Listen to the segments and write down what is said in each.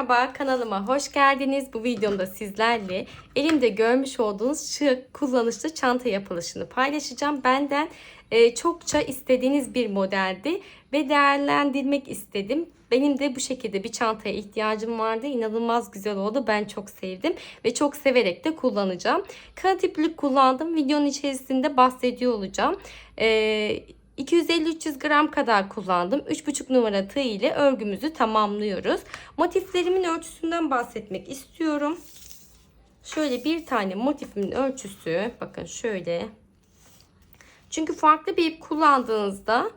Merhaba kanalıma hoş geldiniz. Bu videomda sizlerle elimde görmüş olduğunuz şık kullanışlı çanta yapılışını paylaşacağım. Benden e, çokça istediğiniz bir modeldi ve değerlendirmek istedim. Benim de bu şekilde bir çantaya ihtiyacım vardı. İnanılmaz güzel oldu. Ben çok sevdim ve çok severek de kullanacağım. Kanat iplik kullandım. Videonun içerisinde bahsediyor olacağım. Ee, 250-300 gram kadar kullandım. 3,5 numara tığ ile örgümüzü tamamlıyoruz. Motiflerimin ölçüsünden bahsetmek istiyorum. Şöyle bir tane motifimin ölçüsü. Bakın şöyle. Çünkü farklı bir ip kullandığınızda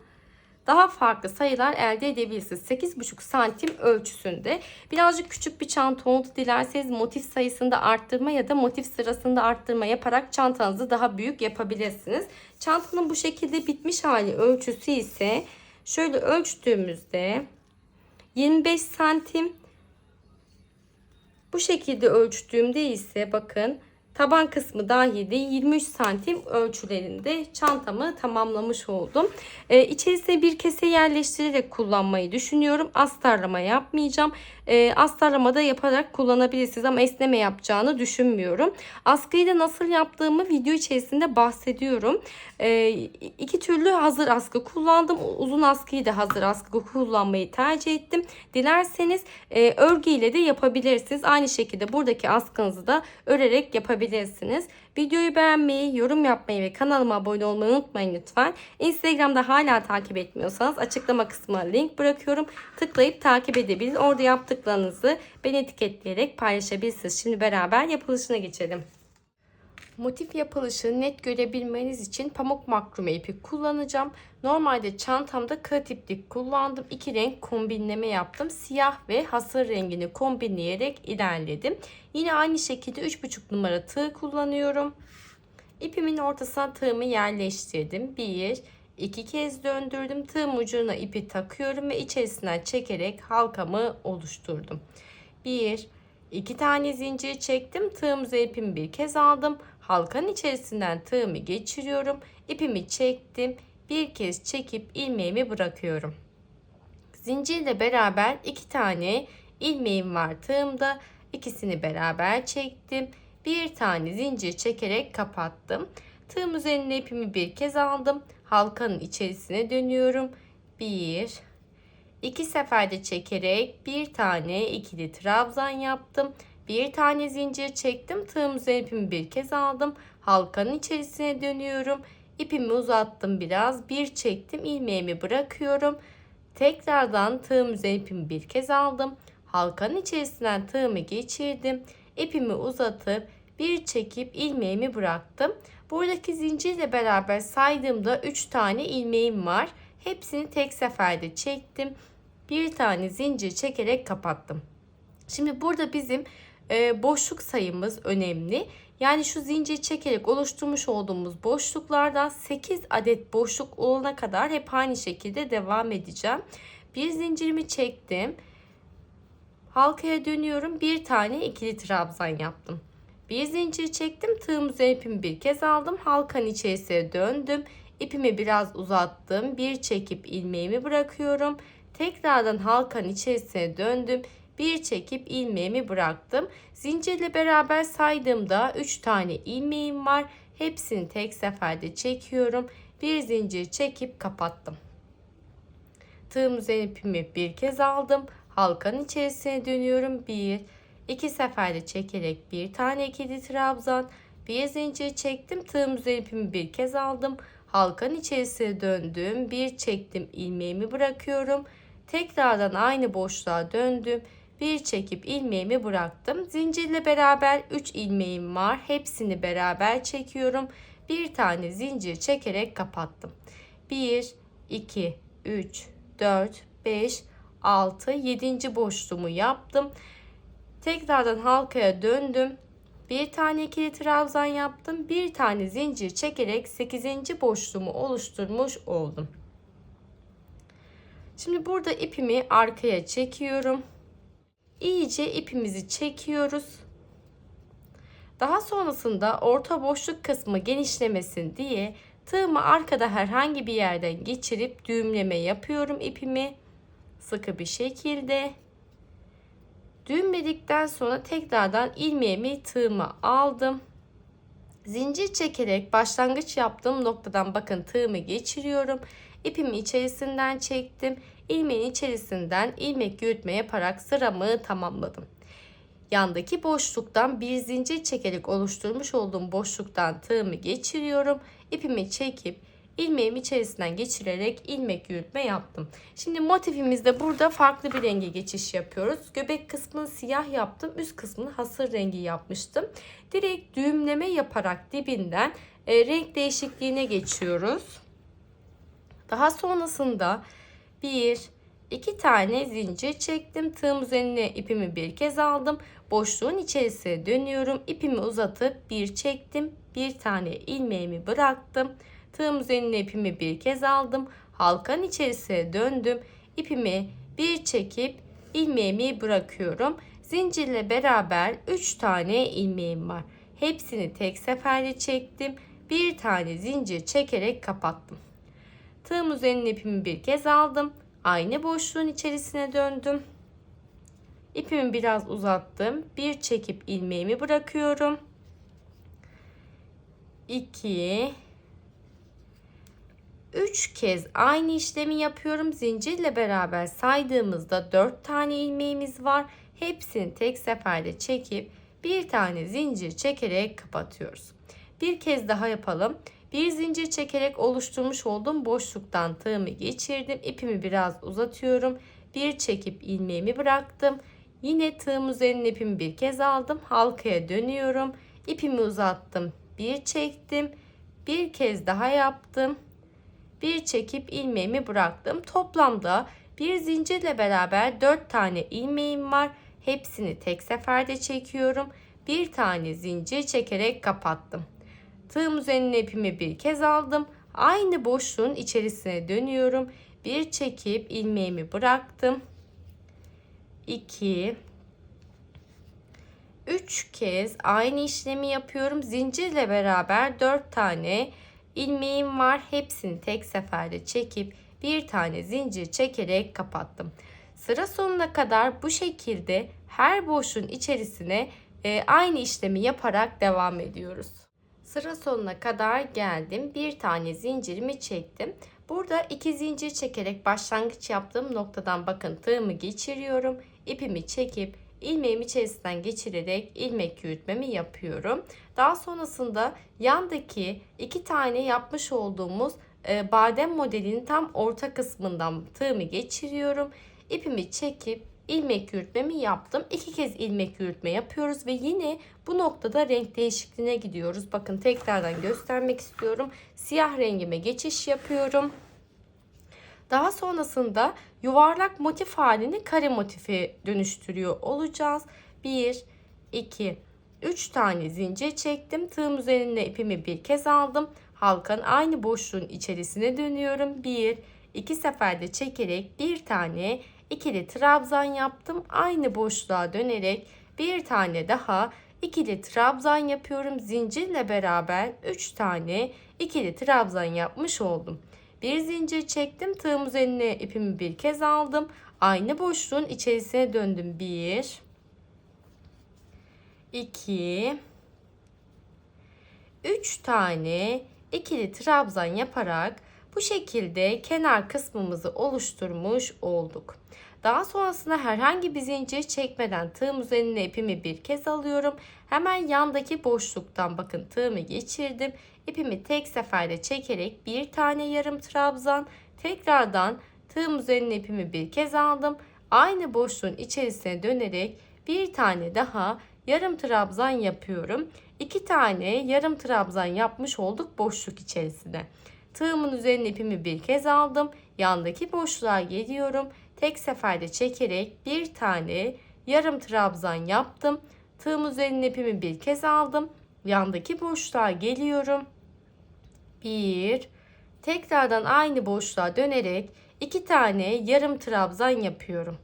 daha farklı sayılar elde edebilirsiniz. 8,5 santim ölçüsünde. Birazcık küçük bir çanta oldu. Dilerseniz motif sayısında arttırma ya da motif sırasında arttırma yaparak çantanızı daha büyük yapabilirsiniz. Çantanın bu şekilde bitmiş hali ölçüsü ise şöyle ölçtüğümüzde 25 santim. Bu şekilde ölçtüğümde ise bakın Taban kısmı dahilde 23 santim ölçülerinde çantamı tamamlamış oldum. Ee, içerisine bir kese yerleştirerek kullanmayı düşünüyorum. Astarlama yapmayacağım. Ee, astarlama da yaparak kullanabilirsiniz ama esneme yapacağını düşünmüyorum. Askıyı da nasıl yaptığımı video içerisinde bahsediyorum. Ee, iki türlü hazır askı kullandım. Uzun askıyı da hazır askı kullanmayı tercih ettim. Dilerseniz e, örgüyle de yapabilirsiniz. Aynı şekilde buradaki askınızı da örerek yapabilirsiniz yapabilirsiniz. Videoyu beğenmeyi, yorum yapmayı ve kanalıma abone olmayı unutmayın lütfen. Instagram'da hala takip etmiyorsanız açıklama kısmına link bırakıyorum. Tıklayıp takip edebilir. Orada yaptıklarınızı beni etiketleyerek paylaşabilirsiniz. Şimdi beraber yapılışına geçelim. Motif yapılışı net görebilmeniz için pamuk makrume ipi kullanacağım. Normalde çantamda kağıt iplik kullandım. İki renk kombinleme yaptım. Siyah ve hasır rengini kombinleyerek ilerledim. Yine aynı şekilde 3,5 numara tığ kullanıyorum. İpimin ortasına tığımı yerleştirdim. Bir, iki kez döndürdüm. Tığım ucuna ipi takıyorum ve içerisinden çekerek halkamı oluşturdum. Bir, iki tane zincir çektim. Tığımıza ipimi bir kez aldım. Halkanın içerisinden tığımı geçiriyorum. İpimi çektim. Bir kez çekip ilmeğimi bırakıyorum. Zincirle beraber iki tane ilmeğim var tığımda. İkisini beraber çektim. Bir tane zincir çekerek kapattım. Tığım üzerine ipimi bir kez aldım. Halkanın içerisine dönüyorum. Bir, iki seferde çekerek bir tane ikili trabzan yaptım. Bir tane zincir çektim. Tığım üzerine ipimi bir kez aldım. Halkanın içerisine dönüyorum. İpimi uzattım biraz. Bir çektim. ilmeğimi bırakıyorum. Tekrardan tığım üzerine ipimi bir kez aldım. Halkanın içerisinden tığımı geçirdim. İpimi uzatıp bir çekip ilmeğimi bıraktım. Buradaki zincirle beraber saydığımda 3 tane ilmeğim var. Hepsini tek seferde çektim. Bir tane zincir çekerek kapattım. Şimdi burada bizim e, boşluk sayımız önemli. Yani şu zincir çekerek oluşturmuş olduğumuz boşluklardan 8 adet boşluk olana kadar hep aynı şekilde devam edeceğim. Bir zincirimi çektim. Halkaya dönüyorum. Bir tane ikili trabzan yaptım. Bir zincir çektim. Tığım üzerine ipimi bir kez aldım. Halkanın içerisine döndüm. İpimi biraz uzattım. Bir çekip ilmeğimi bırakıyorum. Tekrardan halkanın içerisine döndüm. Bir çekip ilmeğimi bıraktım. Zincirle beraber saydığımda 3 tane ilmeğim var. Hepsini tek seferde çekiyorum. Bir zincir çekip kapattım. Tığım üzerine ipimi bir kez aldım. Halkanın içerisine dönüyorum. Bir, iki seferde çekerek bir tane ikili trabzan, bir zincir çektim. Tığım üzerine ipimi bir kez aldım. Halkanın içerisine döndüm. Bir çektim ilmeğimi bırakıyorum. Tekrardan aynı boşluğa döndüm. Bir çekip ilmeğimi bıraktım. Zincirle beraber 3 ilmeğim var. Hepsini beraber çekiyorum. Bir tane zincir çekerek kapattım. 1, 2, 3, 4, 5, 6, 7. boşluğumu yaptım. Tekrardan halkaya döndüm. Bir tane ikili trabzan yaptım. Bir tane zincir çekerek 8. boşluğumu oluşturmuş oldum. Şimdi burada ipimi arkaya çekiyorum. İyice ipimizi çekiyoruz. Daha sonrasında orta boşluk kısmı genişlemesin diye tığımı arkada herhangi bir yerden geçirip düğümleme yapıyorum ipimi sıkı bir şekilde Düğümledikten sonra tekrardan ilmeğimi tığıma aldım. Zincir çekerek başlangıç yaptığım noktadan bakın tığımı geçiriyorum. İpimi içerisinden çektim. İlmeğin içerisinden ilmek yürütme yaparak sıramı tamamladım. Yandaki boşluktan bir zincir çekerek oluşturmuş olduğum boşluktan tığımı geçiriyorum. İpimi çekip ilmeğimi içerisinden geçirerek ilmek yürütme yaptım. Şimdi motifimizde burada farklı bir renge geçiş yapıyoruz. Göbek kısmını siyah yaptım. Üst kısmını hasır rengi yapmıştım. Direkt düğümleme yaparak dibinden e, renk değişikliğine geçiyoruz. Daha sonrasında bir, iki tane zincir çektim. Tığım üzerine ipimi bir kez aldım. Boşluğun içerisine dönüyorum. İpimi uzatıp bir çektim. Bir tane ilmeğimi bıraktım. Tığım üzerine ipimi bir kez aldım. Halkanın içerisine döndüm. İpimi bir çekip ilmeğimi bırakıyorum. Zincirle beraber 3 tane ilmeğim var. Hepsini tek seferde çektim. Bir tane zincir çekerek kapattım. Tığım üzerine ipimi bir kez aldım. Aynı boşluğun içerisine döndüm. İpimi biraz uzattım. Bir çekip ilmeğimi bırakıyorum. 2 3 kez aynı işlemi yapıyorum. Zincirle beraber saydığımızda 4 tane ilmeğimiz var. Hepsini tek seferde çekip bir tane zincir çekerek kapatıyoruz. Bir kez daha yapalım. Bir zincir çekerek oluşturmuş olduğum boşluktan tığımı geçirdim. İpimi biraz uzatıyorum. Bir çekip ilmeğimi bıraktım. Yine tığım üzerine ipimi bir kez aldım. Halkaya dönüyorum. İpimi uzattım. Bir çektim. Bir kez daha yaptım. Bir çekip ilmeğimi bıraktım. Toplamda bir zincirle beraber 4 tane ilmeğim var. Hepsini tek seferde çekiyorum. Bir tane zincir çekerek kapattım. Tığım üzerine ipimi bir kez aldım. Aynı boşluğun içerisine dönüyorum. Bir çekip ilmeğimi bıraktım. 2 3 kez aynı işlemi yapıyorum. Zincirle beraber 4 tane ilmeğim var. Hepsini tek seferde çekip bir tane zincir çekerek kapattım. Sıra sonuna kadar bu şekilde her boşluğun içerisine e, aynı işlemi yaparak devam ediyoruz. Sıra sonuna kadar geldim. Bir tane zincirimi çektim. Burada iki zincir çekerek başlangıç yaptığım noktadan bakın tığımı geçiriyorum. İpimi çekip ilmeğimi içerisinden geçirerek ilmek yürütmemi yapıyorum. Daha sonrasında yandaki iki tane yapmış olduğumuz e, badem modelinin tam orta kısmından tığımı geçiriyorum. İpimi çekip ilmek yürütmemi yaptım. İki kez ilmek yürütme yapıyoruz ve yine bu noktada renk değişikliğine gidiyoruz. Bakın tekrardan göstermek istiyorum. Siyah rengime geçiş yapıyorum. Daha sonrasında yuvarlak motif halini kare motifi dönüştürüyor olacağız. 1, 2, 3 tane zincir çektim. Tığım üzerine ipimi bir kez aldım. Halkanın aynı boşluğun içerisine dönüyorum. 1, 2 seferde çekerek bir tane ikili trabzan yaptım. Aynı boşluğa dönerek bir tane daha ikili trabzan yapıyorum. Zincirle beraber 3 tane ikili trabzan yapmış oldum. Bir zincir çektim. Tığım üzerine ipimi bir kez aldım. Aynı boşluğun içerisine döndüm. 1 2 3 tane ikili trabzan yaparak bu şekilde kenar kısmımızı oluşturmuş olduk. Daha sonrasında herhangi bir zincir çekmeden tığım üzerine ipimi bir kez alıyorum. Hemen yandaki boşluktan bakın tığımı geçirdim. İpimi tek seferde çekerek bir tane yarım trabzan tekrardan tığım üzerine ipimi bir kez aldım. Aynı boşluğun içerisine dönerek bir tane daha yarım trabzan yapıyorum. İki tane yarım trabzan yapmış olduk boşluk içerisinde. Tığımın üzerine ipimi bir kez aldım. Yandaki boşluğa geliyorum. Tek seferde çekerek bir tane yarım trabzan yaptım. Tığım üzerine ipimi bir kez aldım. Yandaki boşluğa geliyorum. Bir, tekrardan aynı boşluğa dönerek iki tane yarım trabzan yapıyorum.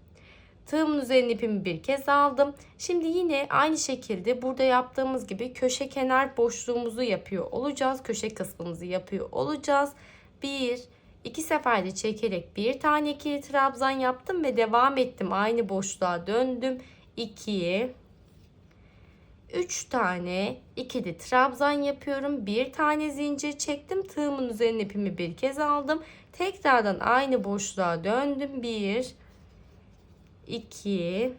Tığımın üzerine ipimi bir kez aldım. Şimdi yine aynı şekilde burada yaptığımız gibi köşe kenar boşluğumuzu yapıyor olacağız. Köşe kısmımızı yapıyor olacağız. Bir, iki seferde çekerek bir tane ikili trabzan yaptım ve devam ettim. Aynı boşluğa döndüm. 2 3 tane ikili trabzan yapıyorum. Bir tane zincir çektim. Tığımın üzerine ipimi bir kez aldım. Tekrardan aynı boşluğa döndüm. 1 2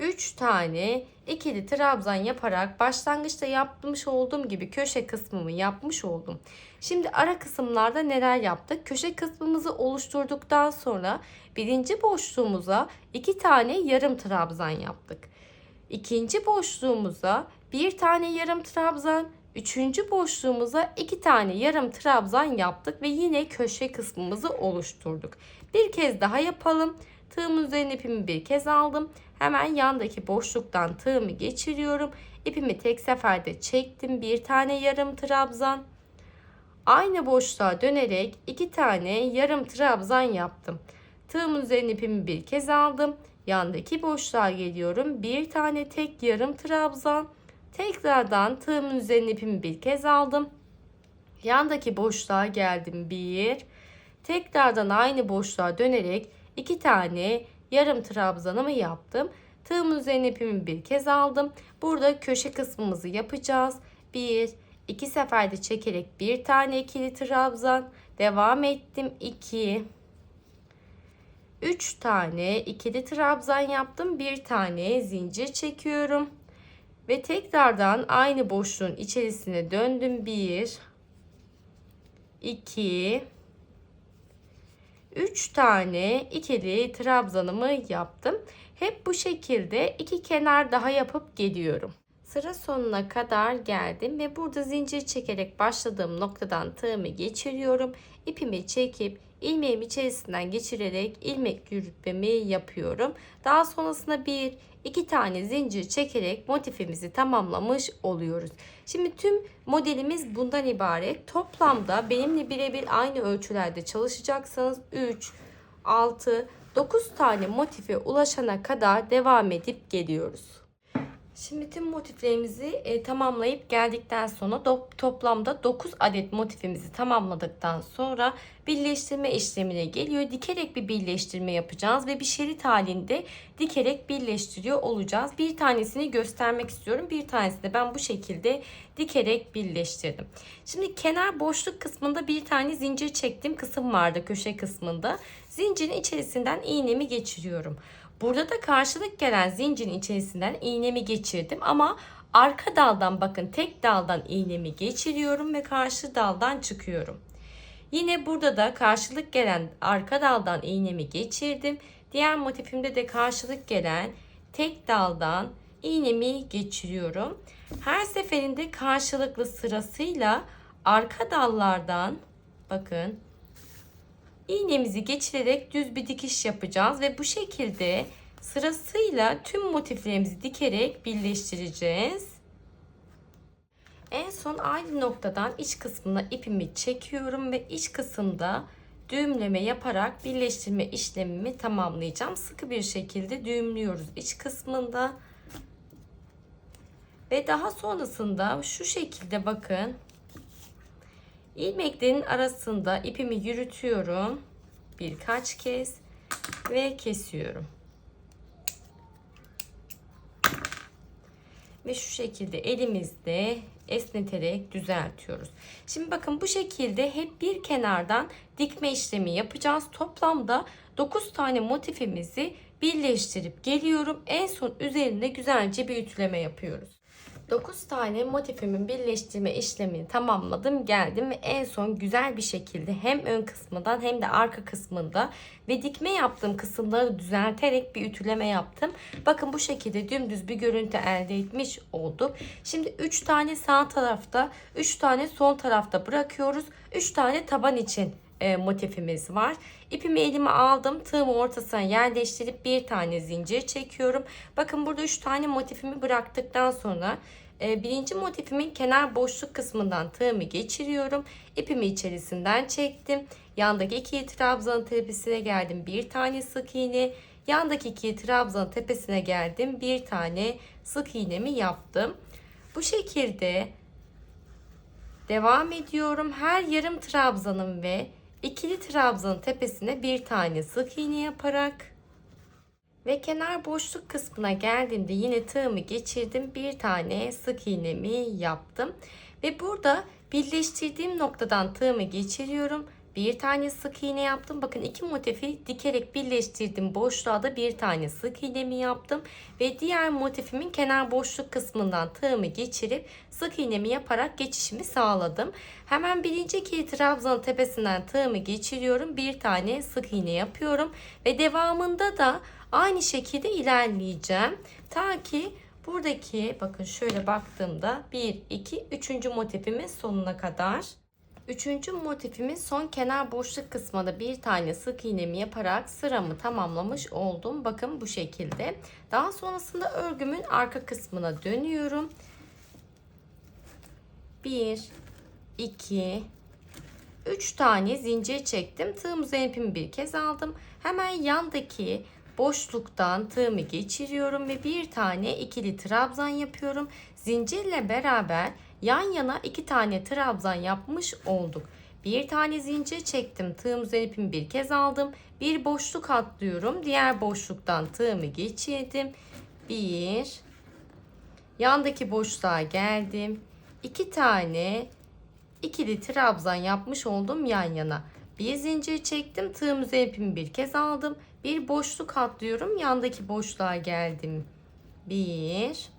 3 tane ikili trabzan yaparak başlangıçta yapmış olduğum gibi köşe kısmımı yapmış oldum. Şimdi ara kısımlarda neler yaptık? Köşe kısmımızı oluşturduktan sonra birinci boşluğumuza iki tane yarım trabzan yaptık. İkinci boşluğumuza bir tane yarım trabzan, üçüncü boşluğumuza iki tane yarım trabzan yaptık ve yine köşe kısmımızı oluşturduk. Bir kez daha yapalım. Tığımın üzerine ipimi bir kez aldım. Hemen yandaki boşluktan tığımı geçiriyorum. İpimi tek seferde çektim. Bir tane yarım trabzan. Aynı boşluğa dönerek iki tane yarım trabzan yaptım. Tığımın üzerine ipimi bir kez aldım. Yandaki boşluğa geliyorum. Bir tane tek yarım trabzan. Tekrardan tığımın üzerine ipimi bir kez aldım. Yandaki boşluğa geldim. Bir. Tekrardan aynı boşluğa dönerek iki tane yarım trabzanımı yaptım. Tığımın üzerine ipimi bir kez aldım. Burada köşe kısmımızı yapacağız. Bir, iki seferde çekerek bir tane ikili trabzan. Devam ettim. 2 3 tane ikili trabzan yaptım. Bir tane zincir çekiyorum. Ve tekrardan aynı boşluğun içerisine döndüm. 1 2 3 tane ikili trabzanımı yaptım. Hep bu şekilde iki kenar daha yapıp geliyorum. Sıra sonuna kadar geldim ve burada zincir çekerek başladığım noktadan tığımı geçiriyorum. İpimi çekip ilmeğimi içerisinden geçirerek ilmek yürütmemi yapıyorum. Daha sonrasında bir iki tane zincir çekerek motifimizi tamamlamış oluyoruz. Şimdi tüm modelimiz bundan ibaret. Toplamda benimle birebir aynı ölçülerde çalışacaksanız 3, 6, 9 tane motife ulaşana kadar devam edip geliyoruz. Şimdi tüm motiflerimizi e, tamamlayıp geldikten sonra do- toplamda 9 adet motifimizi tamamladıktan sonra birleştirme işlemine geliyor. Dikerek bir birleştirme yapacağız ve bir şerit halinde dikerek birleştiriyor olacağız. Bir tanesini göstermek istiyorum. Bir tanesini ben bu şekilde dikerek birleştirdim. Şimdi kenar boşluk kısmında bir tane zincir çektiğim kısım vardı köşe kısmında. Zincirin içerisinden iğnemi geçiriyorum. Burada da karşılık gelen zincirin içerisinden iğnemi geçirdim ama arka daldan bakın tek daldan iğnemi geçiriyorum ve karşı daldan çıkıyorum. Yine burada da karşılık gelen arka daldan iğnemi geçirdim. Diğer motifimde de karşılık gelen tek daldan iğnemi geçiriyorum. Her seferinde karşılıklı sırasıyla arka dallardan bakın iğnemizi geçirerek düz bir dikiş yapacağız ve bu şekilde sırasıyla tüm motiflerimizi dikerek birleştireceğiz. En son aynı noktadan iç kısmına ipimi çekiyorum ve iç kısımda düğümleme yaparak birleştirme işlemimi tamamlayacağım. Sıkı bir şekilde düğümlüyoruz iç kısmında. Ve daha sonrasında şu şekilde bakın ilmeklerin arasında ipimi yürütüyorum birkaç kez ve kesiyorum. Ve şu şekilde elimizde esneterek düzeltiyoruz. Şimdi bakın bu şekilde hep bir kenardan dikme işlemi yapacağız. Toplamda 9 tane motifimizi birleştirip geliyorum. En son üzerinde güzelce bir ütüleme yapıyoruz. 9 tane motifimin birleştirme işlemini tamamladım geldim ve en son güzel bir şekilde hem ön kısmından hem de arka kısmında ve dikme yaptığım kısımları düzelterek bir ütüleme yaptım. Bakın bu şekilde dümdüz bir görüntü elde etmiş olduk. Şimdi 3 tane sağ tarafta 3 tane sol tarafta bırakıyoruz. 3 tane taban için e, motifimiz var. İpimi elime aldım. Tığımı ortasına yerleştirip bir tane zincir çekiyorum. Bakın burada 3 tane motifimi bıraktıktan sonra e, birinci motifimin kenar boşluk kısmından tığımı geçiriyorum. İpimi içerisinden çektim. Yandaki iki trabzanın tepesine geldim. Bir tane sık iğne. Yandaki iki trabzanın tepesine geldim. Bir tane sık iğnemi yaptım. Bu şekilde devam ediyorum. Her yarım trabzanın ve ikili trabzanın tepesine bir tane sık iğne yaparak Ve kenar boşluk kısmına geldiğimde yine tığımı geçirdim. Bir tane sık iğnemi yaptım. Ve burada birleştirdiğim noktadan tığımı geçiriyorum. Bir tane sık iğne yaptım. Bakın iki motifi dikerek birleştirdim. Boşluğa da bir tane sık iğnemi yaptım. Ve diğer motifimin kenar boşluk kısmından tığımı geçirip sık iğnemi yaparak geçişimi sağladım. Hemen birinci ikili trabzanın tepesinden tığımı geçiriyorum. Bir tane sık iğne yapıyorum. Ve devamında da aynı şekilde ilerleyeceğim. Ta ki buradaki bakın şöyle baktığımda 1, 2, 3. motifimin sonuna kadar. Üçüncü motifimin son kenar boşluk kısmında bir tane sık iğnemi yaparak sıramı tamamlamış oldum. Bakın bu şekilde. Daha sonrasında örgümün arka kısmına dönüyorum. 1 2 3 tane zincir çektim. Tığım üzerine bir kez aldım. Hemen yandaki boşluktan tığımı geçiriyorum ve bir tane ikili trabzan yapıyorum. Zincirle beraber yan yana iki tane trabzan yapmış olduk. Bir tane zincir çektim. Tığım üzerine ipimi bir kez aldım. Bir boşluk atlıyorum. Diğer boşluktan tığımı geçirdim. Bir. Yandaki boşluğa geldim. İki tane ikili trabzan yapmış oldum yan yana. Bir zincir çektim. Tığım üzerine ipimi bir kez aldım. Bir boşluk atlıyorum. Yandaki boşluğa geldim. Bir.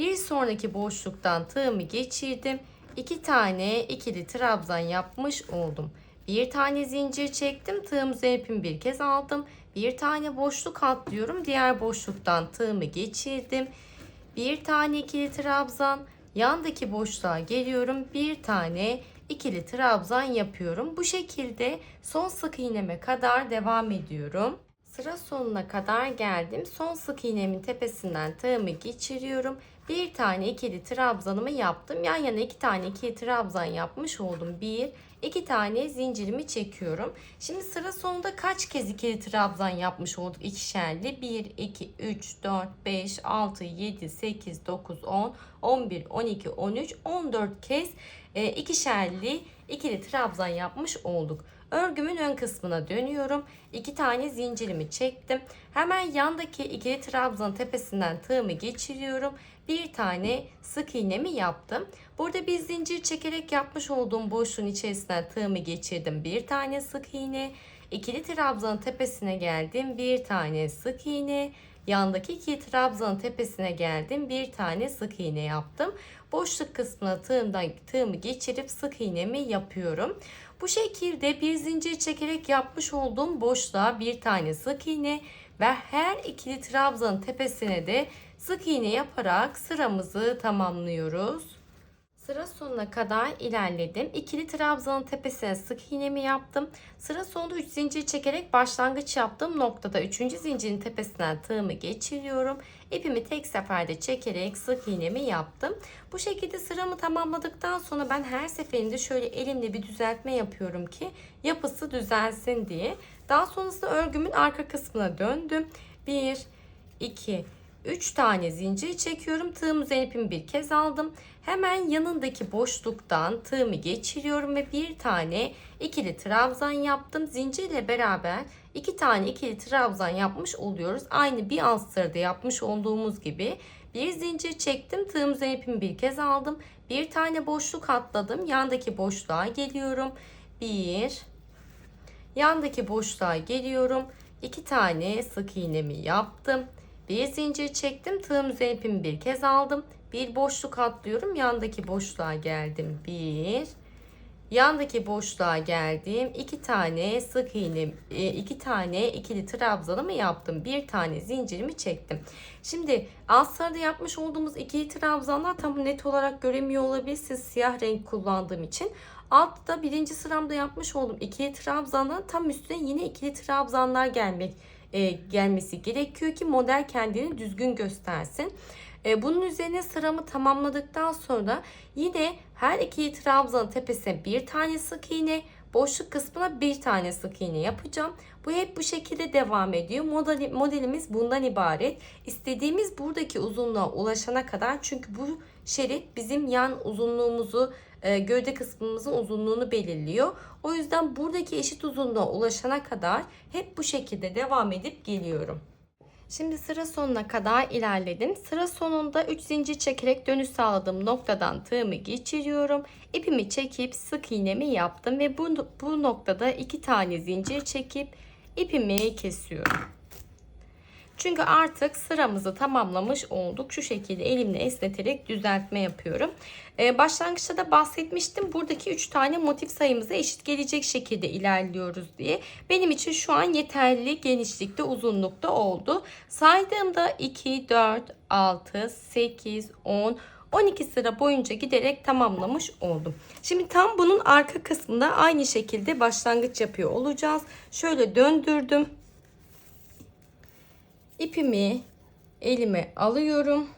Bir sonraki boşluktan tığımı geçirdim. İki tane ikili trabzan yapmış oldum. Bir tane zincir çektim. Tığım ipimi bir kez aldım. Bir tane boşluk atlıyorum. Diğer boşluktan tığımı geçirdim. Bir tane ikili trabzan. Yandaki boşluğa geliyorum. Bir tane ikili trabzan yapıyorum. Bu şekilde son sık iğneme kadar devam ediyorum. Sıra sonuna kadar geldim. Son sık iğnemin tepesinden tığımı geçiriyorum. Bir tane ikili trabzanımı yaptım. Yan yana iki tane ikili trabzan yapmış oldum. Bir, iki tane zincirimi çekiyorum. Şimdi sıra sonunda kaç kez ikili trabzan yapmış olduk ikişerli? 1, 2, 3, 4, 5, 6, 7, 8, 9, 10, 11, 12, 13, 14 kez e, ikişerli ikili trabzan yapmış olduk. Örgümün ön kısmına dönüyorum. İki tane zincirimi çektim. Hemen yandaki ikili trabzan tepesinden tığımı geçiriyorum. Bir tane sık iğnemi yaptım. Burada bir zincir çekerek yapmış olduğum boşluğun içerisinden tığımı geçirdim. Bir tane sık iğne. İkili trabzanın tepesine geldim. Bir tane sık iğne. Yandaki iki trabzanın tepesine geldim. Bir tane sık iğne yaptım. Boşluk kısmına tığımdan tığımı geçirip sık iğnemi yapıyorum. Bu şekilde bir zincir çekerek yapmış olduğum boşluğa bir tane sık iğne ve her ikili trabzanın tepesine de sık iğne yaparak sıramızı tamamlıyoruz. Sıra sonuna kadar ilerledim. İkili trabzanın tepesine sık iğnemi yaptım. Sıra sonunda 3 zincir çekerek başlangıç yaptığım noktada 3. zincirin tepesinden tığımı geçiriyorum. İpimi tek seferde çekerek sık iğnemi yaptım. Bu şekilde sıramı tamamladıktan sonra ben her seferinde şöyle elimle bir düzeltme yapıyorum ki yapısı düzelsin diye. Daha sonrasında örgümün arka kısmına döndüm. 1, 2, 3 tane zincir çekiyorum. Tığım üzerine ipimi bir kez aldım. Hemen yanındaki boşluktan tığımı geçiriyorum ve bir tane ikili trabzan yaptım. Zincirle beraber iki tane ikili trabzan yapmış oluyoruz. Aynı bir alt sırada yapmış olduğumuz gibi. Bir zincir çektim. Tığım üzerine ipimi bir kez aldım. Bir tane boşluk atladım. Yandaki boşluğa geliyorum. Bir. Yandaki boşluğa geliyorum. İki tane sık iğnemi yaptım. Bir zincir çektim. Tığım üzerine ipimi bir kez aldım. Bir boşluk atlıyorum. Yandaki boşluğa geldim. Bir. Yandaki boşluğa geldim. iki tane sık iğne, e, iki tane ikili trabzanımı yaptım. Bir tane zincirimi çektim. Şimdi alt sırada yapmış olduğumuz ikili trabzanlar tam net olarak göremiyor olabilirsiniz siyah renk kullandığım için. Altta birinci sıramda yapmış olduğum ikili trabzanların tam üstüne yine ikili trabzanlar gelmek e, gelmesi gerekiyor ki model kendini düzgün göstersin. E, bunun üzerine sıramı tamamladıktan sonra yine her iki trabzanın tepesine bir tane sık iğne boşluk kısmına bir tane sık iğne yapacağım. Bu hep bu şekilde devam ediyor. Modeli, modelimiz bundan ibaret. İstediğimiz buradaki uzunluğa ulaşana kadar çünkü bu şerit bizim yan uzunluğumuzu e, gövde kısmımızın uzunluğunu belirliyor. O yüzden buradaki eşit uzunluğa ulaşana kadar hep bu şekilde devam edip geliyorum. Şimdi sıra sonuna kadar ilerledim. Sıra sonunda 3 zincir çekerek dönüş sağladığım noktadan tığımı geçiriyorum. İpimi çekip sık iğnemi yaptım ve bu, bu noktada 2 tane zincir çekip ipimi kesiyorum. Çünkü artık sıramızı tamamlamış olduk. Şu şekilde elimle esneterek düzeltme yapıyorum. Ee, başlangıçta da bahsetmiştim. Buradaki 3 tane motif sayımıza eşit gelecek şekilde ilerliyoruz diye. Benim için şu an yeterli genişlikte uzunlukta oldu. Saydığımda 2, 4, 6, 8, 10, 12 sıra boyunca giderek tamamlamış oldum. Şimdi tam bunun arka kısmında aynı şekilde başlangıç yapıyor olacağız. Şöyle döndürdüm ipimi elime alıyorum.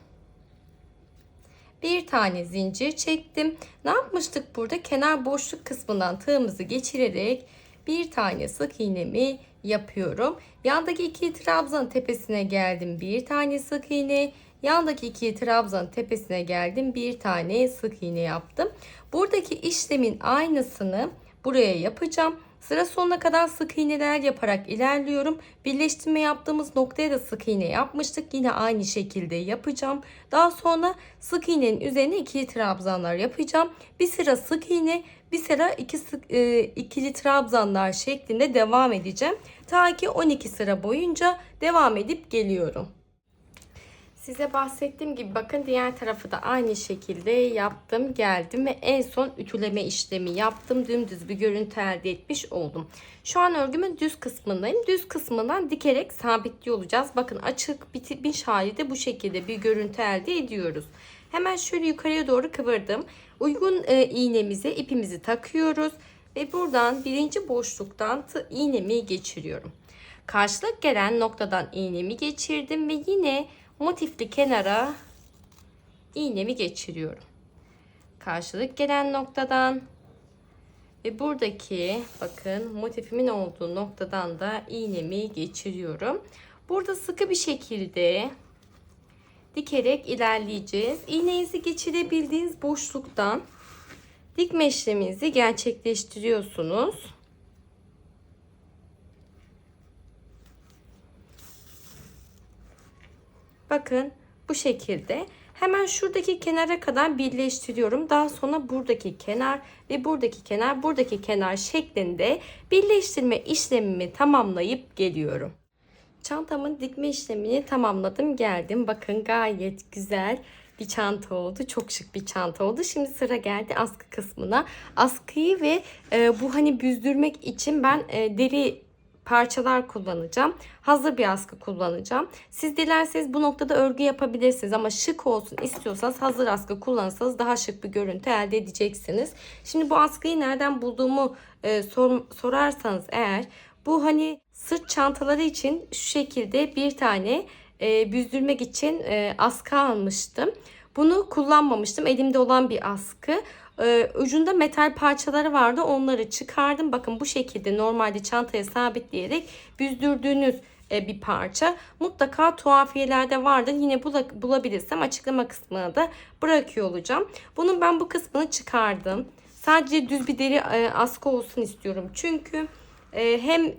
Bir tane zincir çektim. Ne yapmıştık burada? Kenar boşluk kısmından tığımızı geçirerek bir tane sık iğnemi yapıyorum. Yandaki iki trabzan tepesine geldim. Bir tane sık iğne. Yandaki iki trabzan tepesine geldim. Bir tane sık iğne yaptım. Buradaki işlemin aynısını buraya yapacağım. Sıra sonuna kadar sık iğneler yaparak ilerliyorum. Birleştirme yaptığımız noktaya da sık iğne yapmıştık. Yine aynı şekilde yapacağım. Daha sonra sık iğnenin üzerine ikili trabzanlar yapacağım. Bir sıra sık iğne, bir sıra iki sık, e, ikili trabzanlar şeklinde devam edeceğim. Ta ki 12 sıra boyunca devam edip geliyorum. Size bahsettiğim gibi bakın diğer tarafı da aynı şekilde yaptım geldim ve en son ütüleme işlemi yaptım. Dümdüz bir görüntü elde etmiş oldum. Şu an örgümün düz kısmındayım. Düz kısmından dikerek sabitliyor olacağız. Bakın açık bitmiş halde bu şekilde bir görüntü elde ediyoruz. Hemen şöyle yukarıya doğru kıvırdım. Uygun e, iğnemize ipimizi takıyoruz ve buradan birinci boşluktan iğnemi geçiriyorum. Karşılık gelen noktadan iğnemi geçirdim ve yine motifli kenara iğnemi geçiriyorum. Karşılık gelen noktadan ve buradaki bakın motifimin olduğu noktadan da iğnemi geçiriyorum. Burada sıkı bir şekilde dikerek ilerleyeceğiz. İğnenizi geçirebildiğiniz boşluktan dikme işleminizi gerçekleştiriyorsunuz. Bakın bu şekilde. Hemen şuradaki kenara kadar birleştiriyorum. Daha sonra buradaki kenar ve buradaki kenar, buradaki kenar şeklinde birleştirme işlemimi tamamlayıp geliyorum. Çantamın dikme işlemini tamamladım geldim. Bakın gayet güzel bir çanta oldu. Çok şık bir çanta oldu. Şimdi sıra geldi askı kısmına. Askıyı ve e, bu hani büzdürmek için ben e, deri parçalar kullanacağım. Hazır bir askı kullanacağım. Siz dilerseniz bu noktada örgü yapabilirsiniz ama şık olsun istiyorsanız hazır askı kullanırsanız daha şık bir görüntü elde edeceksiniz. Şimdi bu askıyı nereden bulduğumu e, sor, sorarsanız eğer bu hani sırt çantaları için şu şekilde bir tane e, büzdürmek için e, askı almıştım. Bunu kullanmamıştım. Elimde olan bir askı. Ee, ucunda metal parçaları vardı. Onları çıkardım. Bakın bu şekilde normalde çantaya sabitleyerek büzdürdüğünüz e, bir parça. Mutlaka tuhafiyelerde vardır. Yine bulabilirsem açıklama kısmına da bırakıyor olacağım. Bunun ben bu kısmını çıkardım. Sadece düz bir deri e, askı olsun istiyorum. Çünkü e, hem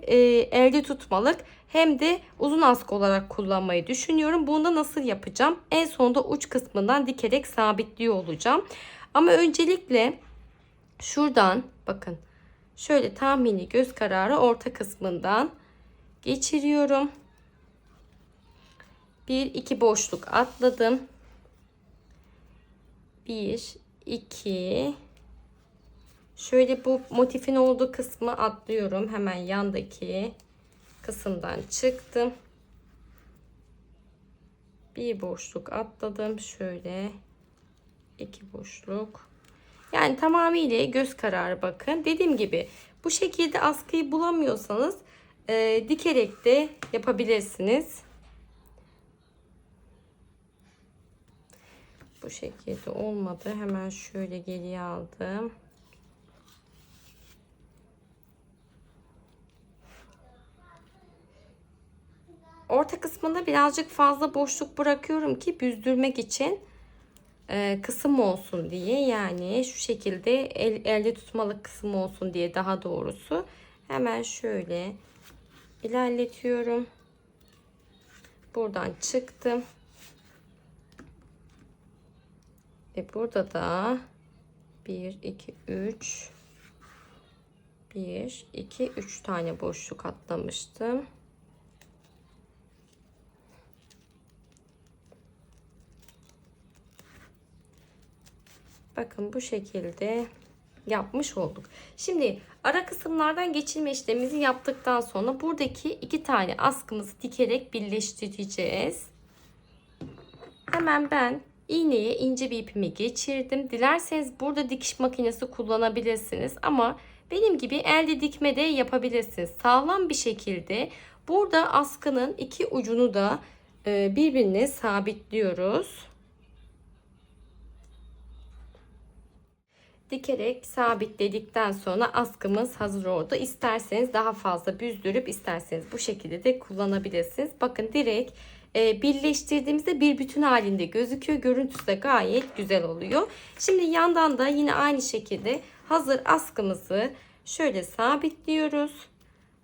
elde tutmalık hem de uzun askı olarak kullanmayı düşünüyorum. Bunu da nasıl yapacağım? En sonunda uç kısmından dikerek sabitliyor olacağım. Ama öncelikle şuradan bakın şöyle tahmini göz kararı orta kısmından geçiriyorum. Bir iki boşluk atladım. Bir iki şöyle bu motifin olduğu kısmı atlıyorum. Hemen yandaki kısımdan çıktım. Bir boşluk atladım. Şöyle iki boşluk. Yani tamamıyla göz kararı bakın. Dediğim gibi bu şekilde askıyı bulamıyorsanız e, dikerek de yapabilirsiniz. Bu şekilde olmadı. Hemen şöyle geriye aldım. Orta kısmında birazcık fazla boşluk bırakıyorum ki büzdürmek için e, kısım olsun diye yani şu şekilde el, elde tutmalı kısım olsun diye daha doğrusu hemen şöyle ilerletiyorum. buradan çıktım. Ve burada da 1, 2, 3 1, 2, 3 tane boşluk atlamıştım. Bakın bu şekilde yapmış olduk. Şimdi ara kısımlardan geçirme işlemimizi yaptıktan sonra buradaki iki tane askımızı dikerek birleştireceğiz. Hemen ben iğneye ince bir ipimi geçirdim. Dilerseniz burada dikiş makinesi kullanabilirsiniz ama benim gibi elde dikme de yapabilirsiniz. Sağlam bir şekilde burada askının iki ucunu da e, birbirine sabitliyoruz. Dikerek sabitledikten sonra askımız hazır oldu. İsterseniz daha fazla büzdürüp isterseniz bu şekilde de kullanabilirsiniz. Bakın direkt e, birleştirdiğimizde bir bütün halinde gözüküyor. Görüntüsü de gayet güzel oluyor. Şimdi yandan da yine aynı şekilde hazır askımızı şöyle sabitliyoruz.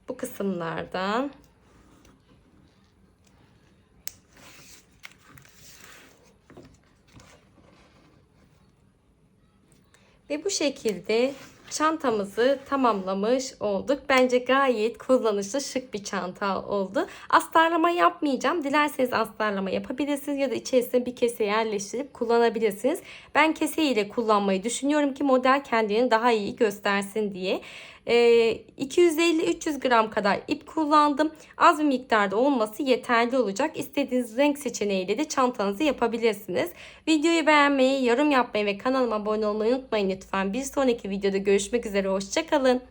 Bu kısımlardan Ve bu şekilde çantamızı tamamlamış olduk. Bence gayet kullanışlı şık bir çanta oldu. Astarlama yapmayacağım. Dilerseniz astarlama yapabilirsiniz ya da içerisine bir kese yerleştirip kullanabilirsiniz. Ben kese ile kullanmayı düşünüyorum ki model kendini daha iyi göstersin diye. 250-300 gram kadar ip kullandım. Az bir miktarda olması yeterli olacak. İstediğiniz renk seçeneğiyle de çantanızı yapabilirsiniz. Videoyu beğenmeyi, yorum yapmayı ve kanalıma abone olmayı unutmayın lütfen. Bir sonraki videoda görüşmek üzere. Hoşçakalın.